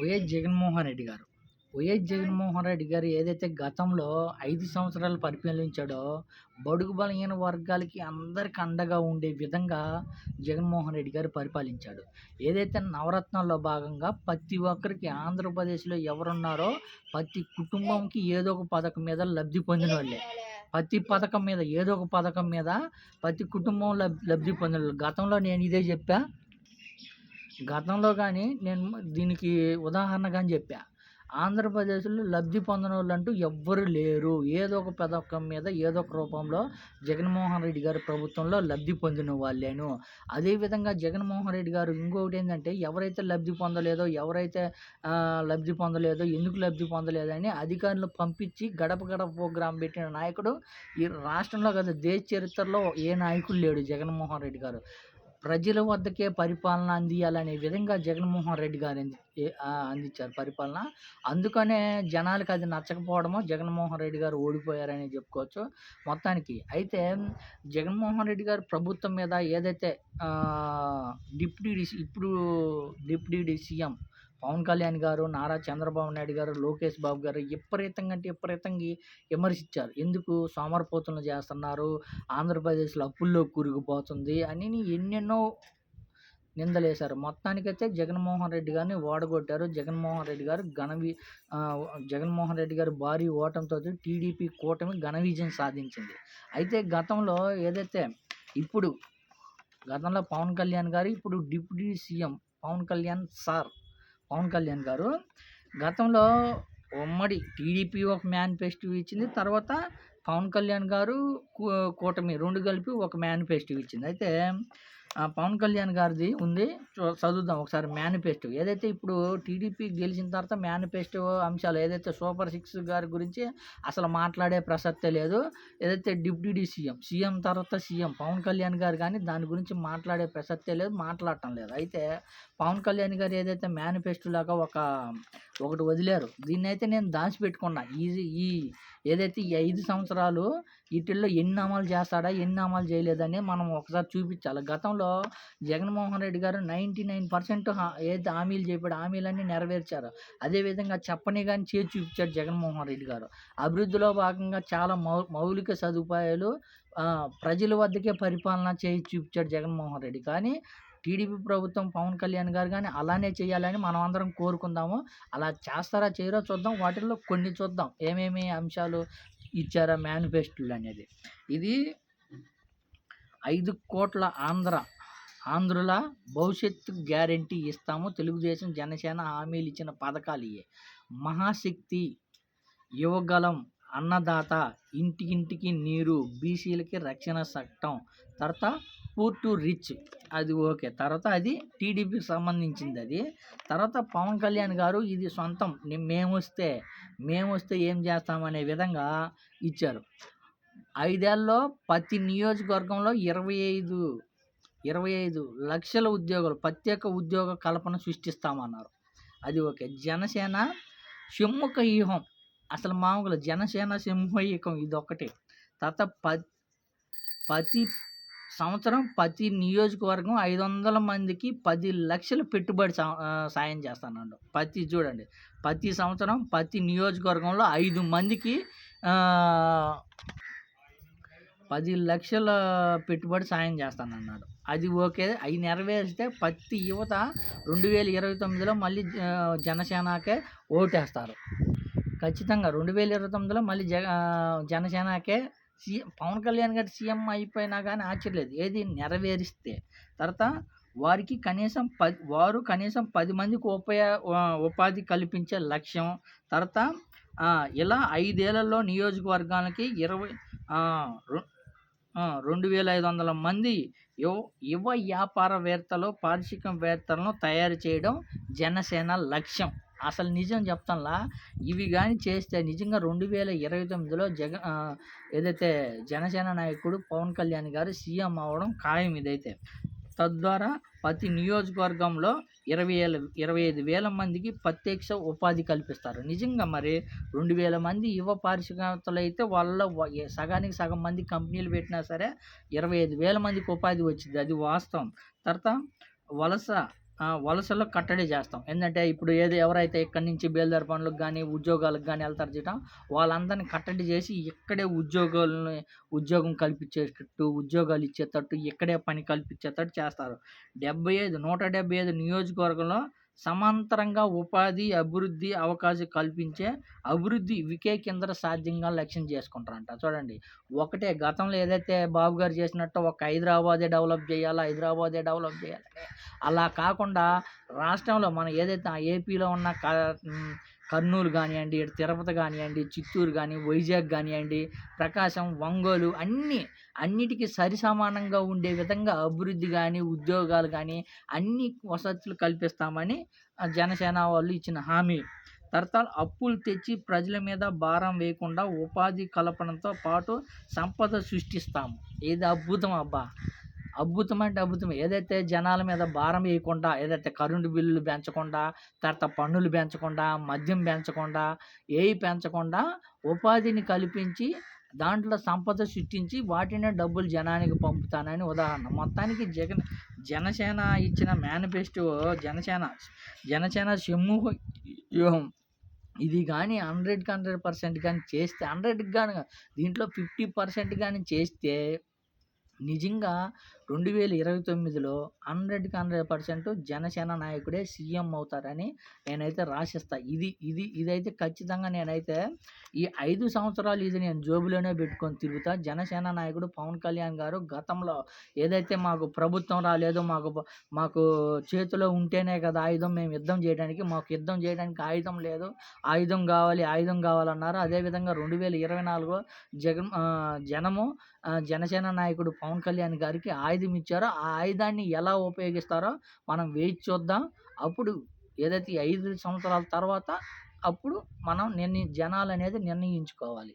YS Jaganmohan Reddy గారు. YS Jaganmohan Reddy గారు ఏదైతే గతంలో ఐదు సంవత్సరాలు పరిపాలించాడో బడుగు బలహీన వర్గాలకి అందరికి అండగా ఉండే విధంగా జగన్మోహన్ రెడ్డి గారు పరిపాలించాడు. ఏదైతే నవరత్నాల్లో భాగంగా ప్రతి ఒక్కరికి ఆంధ్రప్రదేశ్లో ఎవరున్నారో ప్రతి కుటుంబంకి ఏదో ఒక పథకం మీద లబ్ధి పొందిన వాళ్ళే. ప్రతి పథకం మీద ఏదో ఒక పథకం మీద ప్రతి కుటుంబం లబ్ లబ్ధి పొందిన వాళ్ళు. గతంలో నేను ఇదే చెప్పా గతంలో కానీ నేను దీనికి ఉదాహరణగా అని చెప్పా. ఆంధ్రప్రదేశ్లో లబ్ధి పొందిన వాళ్ళు అంటూ ఎవ్వరు లేరు. ఏదో ఒక పథకం మీద ఏదో ఒక రూపంలో జగన్మోహన్ రెడ్డి గారి ప్రభుత్వంలో లబ్ధి పొందిన వాళ్ళేను. అదేవిధంగా జగన్మోహన్ రెడ్డి గారు ఇంకొకటి ఏంటంటే ఎవరైతే లబ్ధి పొందలేదో ఎవరైతే లబ్ధి పొందలేదో ఎందుకు లబ్ధి పొందలేదని అధికారులు పంపించి గడప గడప ప్రోగ్రాం పెట్టిన నాయకుడు ఈ రాష్ట్రంలో కదా దేశ చరిత్రలో ఏ నాయకుడు లేడు జగన్మోహన్ రెడ్డి గారు. ప్రజల వద్దకే పరిపాలన అందియాలనే విధంగా జగన్మోహన్ రెడ్డి గారు అంది- అందించారు పరిపాలన. అందుకనే జనాలకు అది నచ్చకపోవడమో జగన్మోహన్ రెడ్డి గారు ఓడిపోయారని చెప్పుకోవచ్చు మొత్తానికి. అయితే జగన్మోహన్ రెడ్డి గారు ప్రభుత్వం మీద ఏదైతే డిప్యూటీ ఇప్పుడు డిప్యూటీ సీఎం పవన్ కళ్యాణ్ గారు నారా చంద్రబాబు నాయుడు గారు లోకేష్ బాబు గారు విపరీతంగా అంటే విపరీతంగా విమర్శించారు. ఎందుకు సోమరపోతులు చేస్తున్నారు? ఆంధ్రప్రదేశ్లో అప్పుల్లో కూరుకుపోతుంది అని ఎన్నెన్నో నిందలేశారు. మొత్తానికైతే జగన్మోహన్ రెడ్డి గారిని ఓడగొట్టారు. జగన్మోహన్ రెడ్డి గారు ఘనవి జగన్మోహన్ రెడ్డి గారు భారీ ఓటమితో టీడీపీ కూటమి ఘన విజయం సాధించింది. అయితే గతంలో ఏదైతే ఇప్పుడు గతంలో పవన్ కళ్యాణ్ గారు ఇప్పుడు deputy CM Pawan Kalyan sir Pawan Kalyan గారు. గతంలో ఉమ్మడి టీడీపీ ఒక మేనిఫెస్టో ఇచ్చింది. తర్వాత పవన్ కళ్యాణ్ గారు కూ- కూటమి రెండు కలిపి ఒక మేనిఫెస్టో ఇచ్చింది. అయితే పవన్ కళ్యాణ్ గారిది ఉంది. చదువుదాం ఒకసారి మేనిఫెస్టో ఏదైతే ఇప్పుడు టీడీపీ గెలిచిన తర్వాత మేనిఫెస్టో అంశాలు ఏదైతే సూపర్ సిక్స్ గారి గురించి అసలు మాట్లాడే ప్రసక్తే లేదు. ఏదైతే డిప్యూటీ సీఎం సీఎం తర్వాత సీఎం పవన్ కళ్యాణ్ గారు కానీ దాని గురించి మాట్లాడే ప్రసక్తే లేదు మాట్లాడటం లేదు. అయితే పవన్ కళ్యాణ్ గారు ఏదైతే మేనిఫెస్టో లాగా ఒక ఒకటి వదిలేరు దీన్ని అయితే నేను దాచిపెట్టుకున్నా. ఈ ఈ ఏదైతే ఈ ఐదు సంవత్సరాలు వీటిల్లో ఎన్ని అమలు చేస్తాడా ఎన్ని అమలు చేయలేదని మనం ఒకసారి చూపించాలి. గతంలో జగన్మోహన్ రెడ్డి గారు నైంటీ నైన్ పర్సెంట్ ఏదైతే హామీలు చెప్పాడు హామీలన్నీ నెరవేర్చారు. అదేవిధంగా చెప్పని కానీ చేసి చూపించాడు జగన్మోహన్ రెడ్డి గారు. అభివృద్ధిలో భాగంగా చాలా మౌ మౌలిక సదుపాయాలు ప్రజల వద్దకే పరిపాలన చేయి చూపించాడు జగన్మోహన్ రెడ్డి. కానీ టీడీపీ ప్రభుత్వం పవన్ కళ్యాణ్ గారు కానీ అలానే చేయాలని మనం అందరం కోరుకుందాము. అలా చేస్తారా చేయరో చూద్దాం. వాటిల్లో కొన్ని చూద్దాం. ఏమేమి అంశాలు ఇచ్చారా మేనిఫెస్టోలు అనేది. ఇది ఐదు కోట్ల ఆంధ్ర ఆంధ్రుల భవిష్యత్తు గ్యారంటీ ఇస్తాము. తెలుగుదేశం జనసేన హామీలు ఇచ్చిన పథకాలు ఇవే మహాశక్తి యువగలం అన్నదాత ఇంటికింటికి నీరు బీసీలకి రక్షణ చట్టం. తర్వాత పూర్ టు రిచ్ అది ఓకే. తర్వాత అది టీడీపీకి సంబంధించింది అది తర్వాత పవన్ కళ్యాణ్ గారు ఇది సొంతం. మేము వస్తే మేము వస్తే ఏం చేస్తామనే విధంగా ఇచ్చారు. ఐదేళ్ళలో ప్రతి నియోజకవర్గంలో ఇరవై ఐదు ఇరవై ఐదు లక్షల ఉద్యోగాలు ప్రత్యేక ఉద్యోగ కల్పన సృష్టిస్తామన్నారు. అది ఓకే. జనసేన షణ్ముఖ వ్యూహం. అసలు మామూలుగా జనసేన సింహ వ్యూహం ఇది ఒకటి తర్వాత ప ప్రతి సంవత్సరం ప్రతి నియోజకవర్గం ఐదు వందల మందికి పది లక్షల పెట్టుబడి సాయం చేస్తానండు. ప్రతి చూడండి. ప్రతి సంవత్సరం ప్రతి నియోజకవర్గంలో ఐదు మందికి పది లక్షల పెట్టుబడి సాయం చేస్తానన్నాడు. అది ఓకే. అవి నెరవేరిస్తే ప్రతి యువత రెండు వేల ఇరవై తొమ్మిదిలో మళ్ళీ జనసేనకే ఓటేస్తారు. ఖచ్చితంగా రెండు వేల ఇరవై తొమ్మిదిలో మళ్ళీ జగ జనసేనకే సీఎం పవన్ కళ్యాణ్ గారు సీఎం అయిపోయినా కానీ ఆశ్చర్యలేదు. ఏది నెరవేరిస్తే. తర్వాత వారికి కనీసం పది వారు కనీసం పది మందికి ఉపయా ఉపాధి కల్పించే లక్ష్యం. తర్వాత ఇలా ఐదేళ్ళలో నియోజకవర్గాలకి ఇరవై రెండు వేల ఐదు వందల మంది యువ యువ వ్యాపారవేత్తలు పారిశ్రామికవేత్తలను తయారు చేయడం జనసేన లక్ష్యం. అసలు నిజం చెప్తానులా? ఇవి కానీ చేస్తే నిజంగా రెండు వేల ఇరవై తొమ్మిదిలో జగన్ ఏదైతే జనసేన నాయకుడు పవన్ కళ్యాణ్ గారు సీఎం అవ్వడం ఖాయం ఇదైతే. తద్వారా ప్రతి నియోజకవర్గంలో ఇరవై వేల ఇరవై ఐదు వేల మందికి ప్రత్యక్ష ఉపాధి కల్పిస్తారు. నిజంగా మరి రెండు వేల మంది యువ పారిశ్రామికలు అయితే వాళ్ళ సగానికి సగం మంది కంపెనీలు పెట్టినా సరే ఇరవై ఐదు వేల మందికి ఉపాధి వచ్చింది. అది వాస్తవం. తర్వాత వలస వలసలో కట్టడి చేస్తాం. ఏందంటే ఇప్పుడు ఏది ఎవరైతే ఇక్కడి నుంచి బేల్దారి పనులకు కానీ ఉద్యోగాలకు కానీ వెళ్తారు చేయటం వాళ్ళందరిని కట్టడి చేసి ఇక్కడే ఉద్యోగాలని ఉద్యోగం కల్పించేటట్టు, ఉద్యోగాలు ఇచ్చేటట్టు, ఇక్కడే పని కల్పించేటట్టు చేస్తారు. 75 175 నియోజకవర్గంలో సమాంతరంగా ఉపాధి, అభివృద్ధి అవకాశం కల్పించే అభివృద్ధి వికేంద్ర సాధ్యంగా లక్ష్యం చేసుకుంటారంట. చూడండి ఒకటే గతంలో ఏదైతే బాబు గారు చేసినట్టు ఒక హైదరాబాదే డెవలప్ చేయాలా, హైదరాబాదే డెవలప్ చేయాలి అలా కాకుండా రాష్ట్రంలో మనం ఏదైతే ఏపీలో ఉన్న క కర్నూలు కానివ్వండి ఇటు తిరుపతి కానివ్వండి చిత్తూరు కానీ వైజాగ్ కానివ్వండి ప్రకాశం, ఒంగోలు అన్నీ అన్నిటికీ సరిసమానంగా ఉండే విధంగా అభివృద్ధి కానీ ఉద్యోగాలు కానీ అన్ని వసతులు కల్పిస్తామని జనసేన వాళ్ళు ఇచ్చిన హామీ. తర్వాత అప్పులు తెచ్చి ప్రజల మీద భారం వేయకుండా ఉపాధి కల్పనతో పాటు సంపద సృష్టిస్తాము. ఇది అద్భుతం అబ్బా! అద్భుతం అంటే అద్భుతం ఏదైతే జనాల మీద భారం వేయకుండా, ఏదైతే కరెంటు బిల్లులు పెంచకుండా, తర్వాత పన్నులు పెంచకుండా, మద్యం పెంచకుండా, ఏవి పెంచకుండా ఉపాధిని కల్పించి దాంట్లో సంపద సృష్టించి వాటినే డబ్బులు జనానికి పంపుతానని ఉదాహరణ. మొత్తానికి జగన్ జనసేన ఇచ్చిన మేనిఫెస్టో జనసేన జనసేన షమ్ము వ్యూహం ఇది కానీ హండ్రెడ్కి హండ్రెడ్ పర్సెంట్ కానీ చేస్తే హండ్రెడ్కి కానీ దీంట్లో ఫిఫ్టీ పర్సెంట్ కానీ చేస్తే నిజంగా 2029లో 100కి 100% జనసేన నాయకుడే సీఎం అవుతారని నేనైతే రాసిస్తా. ఇది ఇది ఇదైతే ఖచ్చితంగా నేనైతే ఈ ఐదు సంవత్సరాలు ఇది నేను జేబులోనే పెట్టుకొని తిరుగుతా. జనసేన నాయకుడు పవన్ కళ్యాణ్ గారు గతంలో ఏదైతే మాకు ప్రభుత్వం రాలేదో మాకు మాకు చేతిలో ఉంటేనే కదా ఆయుధం మేము యుద్ధం చేయడానికి, మాకు యుద్ధం చేయడానికి ఆయుధం లేదు. ఆయుధం కావాలి, ఆయుధం కావాలన్నారు. అదేవిధంగా 2024లో జగన్ జనము జనసేన నాయకుడు పవన్ కళ్యాణ్ గారికి ఆయుధం ఆయుధం ఇచ్చారో, ఆ ఆయుధాన్ని ఎలా ఉపయోగిస్తారో మనం వేచి చూద్దాం. అప్పుడు ఏదైతే ఐదు సంవత్సరాల తర్వాత అప్పుడు మనం నిర్ణయి జనాలనేది నిర్ణయించుకోవాలి.